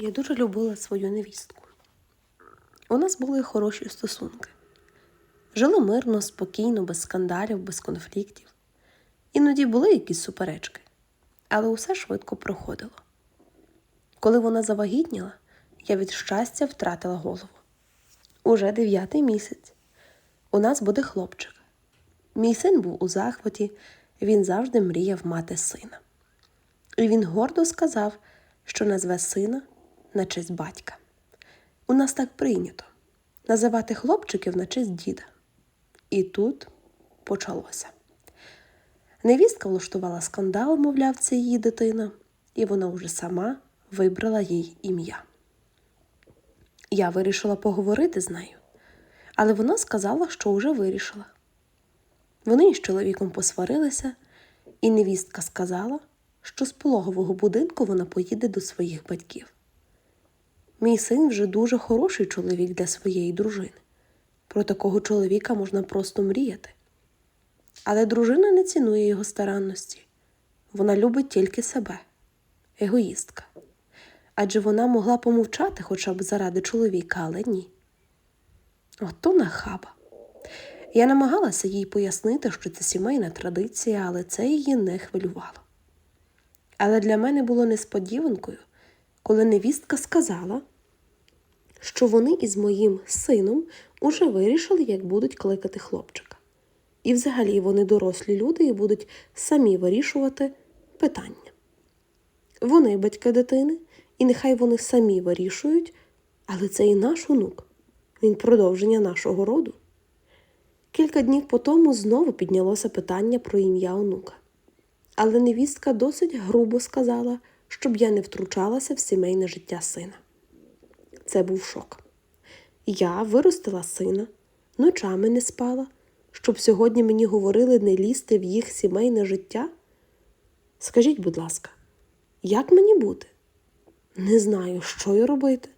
Я дуже любила свою невістку. У нас були хороші стосунки. Жили мирно, спокійно, без скандалів, без конфліктів. Іноді були якісь суперечки, але усе швидко проходило. Коли вона завагітніла, я від щастя втратила голову. Уже дев'ятий місяць. У нас буде хлопчик. Мій син був у захваті, він завжди мріяв мати сина. І він гордо сказав, що назве сина на честь батька. У нас так прийнято називати хлопчиків на честь діда. І тут почалося. Невістка влаштувала скандал, мовляв, це її дитина, і вона уже сама вибрала їй ім'я. Я вирішила поговорити з нею, але вона сказала, що вже вирішила. Вони із чоловіком посварилися, і невістка сказала, що з пологового будинку вона поїде до своїх батьків. Мій син вже дуже хороший чоловік для своєї дружини. Про такого чоловіка можна просто мріяти. Але дружина не цінує його старанності. Вона любить тільки себе, егоїстка. Адже вона могла помовчати хоча б заради чоловіка, але ні. Ото нахаба. Я намагалася їй пояснити, що це сімейна традиція, але це її не хвилювало. Але для мене було несподіванкою, коли невістка сказала, що вони із моїм сином уже вирішили, як будуть кликати хлопчика. І взагалі вони дорослі люди і будуть самі вирішувати питання. Вони батьки дитини, і нехай вони самі вирішують, але це і наш онук, він продовження нашого роду. Кілька днів по тому знову піднялося питання про ім'я онука. Але невістка досить грубо сказала, щоб я не втручалася в сімейне життя сина. Це був шок. Я виростила сина, ночами не спала, щоб сьогодні мені говорили не лізти в їх сімейне життя. Скажіть, будь ласка, як мені бути? Не знаю, що й робити.